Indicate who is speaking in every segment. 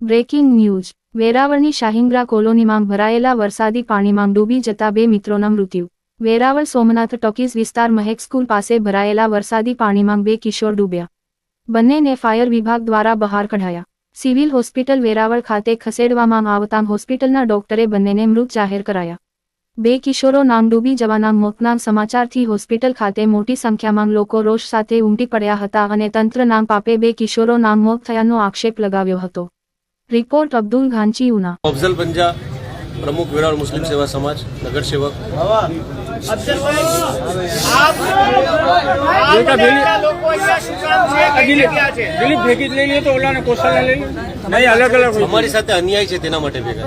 Speaker 1: Breaking news. વેરાવળની શાહિંગ્રા કોલોનીમાં ભરાયેલા વરસાદી પાણીમાં ડૂબી જતા બે મિત્રોના મૃત્યુ. વેરાવળ સોમનાથ ટોકીઝ વિસ્તાર મહેક સ્કૂલ પાસે ભરાયેલા વરસાદી પાણીમાં બે કિશોર ડૂબ્યા. બંનેને ફાયર વિભાગ દ્વારા બહાર કઢાયા. સિવિલ હોસ્પિટલ વેરાવળ ખાતે ખસેડવામાં આવતા હોસ્પિટલના ડોક્ટરે બંનેને મૃત જાહેર કરાયા. બે કિશોરો નામ ડૂબી જવાના મોતના સમાચારથી હોસ્પિટલ ખાતે મોટી સંખ્યામાં લોકો રોષ સાથે ઉમટી પડ્યા હતા અને તંત્ર નામ પાપે બે કિશોરો નામ મોત થયાનો આક્ષેપ લગાવ્યો હતો. રિપોર્ટ અબ્દુલ ઘાંચી ઉના
Speaker 2: અફઝલ પંજા પ્રમુખ વિરાળ મુસ્લિમ સેવા સમાજ નગર સેવક.
Speaker 3: દિલીપ ભેગી જ લઈ લઈએ તો ઓલાને કોસલને લઈ નહીં અલગ અલગ
Speaker 2: અમારી સાથે અન્યાય છે તેના માટે ભેગા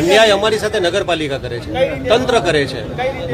Speaker 2: અન્યાય અમારી સાથે નગરપાલિકા કરે છે. તંત્ર કરે છે.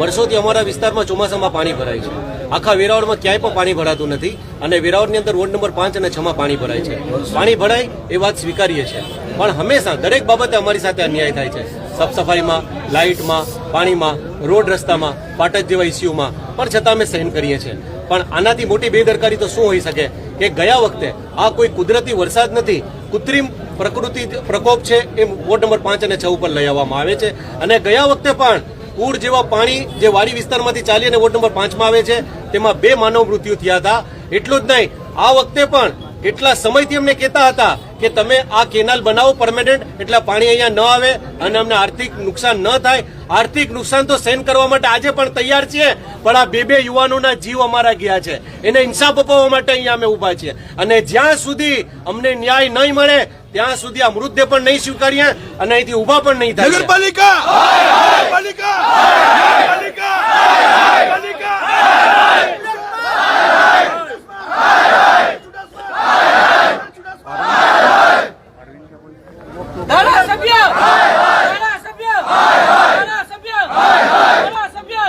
Speaker 2: વર્ષોથી અમારા વિસ્તારમાં ચોમાસામાં પાણી ભરાય છે. આખા વેરાવળમાં ક્યાંય પણ પાણી ભરાતું નથી અને વેરાવળની અંદર વોર્ડ નંબર પાંચ અને છ માં પાણી ભરાય છે. પાણી ભરાય એ વાત સ્વીકારીએ છે પણ હંમેશા દરેક બાબતે અમારી સાથે અન્યાય થાય છે. સાફ સફાઈમાં લાઇટમાં પાણીમાં રોડ રસ્તામાં પાટક જેવા ઇસ્યુમાં પણ છતાં અમે સહન કરીએ છીએ. પણ આનાથી મોટી બેદરકારી તો શું હોઈ શકે? કે ગયા વખતે આ કોઈ કુદરતી વરસાદ નથી, કૃત્રિમ પ્રકૃતિ પ્રકોપ છે એ વોર્ડ નંબર પાંચ અને છ ઉપર લઈ આવવામાં આવે છે. અને ગયા વખતે પણ પૂર જેવા પાણી જે વાડી વિસ્તારમાંથી ચાલી અને વોર્ડ નંબર પાંચમાં આવે છે, તેમાં બે માનવ મૃત્યુ થયા હતા. એટલું જ નહીં, આ વખતે પણ કેટલા સમયથી અમને કહેતા હતા કે તમે આ કેનાલ બનાવો પરમેનન્ટ, એટલે પાણી અહીંયા ન આવે અને અમને આર્થિક નુકસાન ન થાય. આર્થિક નુકસાન તો સહન કરવા માટે આજે પણ તૈયાર છીએ, પણ આ બે બે યુવાનોના જીવ અમારા ગયા છે. એને ઇન્સાફ અપાવવા માટે અહીંયા અમે ઊભા છીએ. અને જ્યાં સુધી અમને ન્યાય નહીં મળે, ત્યાં સુધી આ મૃતદેહ પણ નહીં સ્વીકારીએ અને અહીંથી ઊભા પણ નહીં થાય.
Speaker 4: નગરપાલિકા!
Speaker 5: ધારાસભ્ય ધારાસભ્ય ધારાસભ્ય ધારાસભ્ય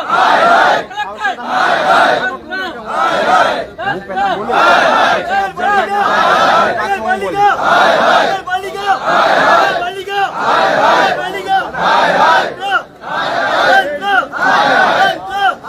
Speaker 5: કલેક્ટર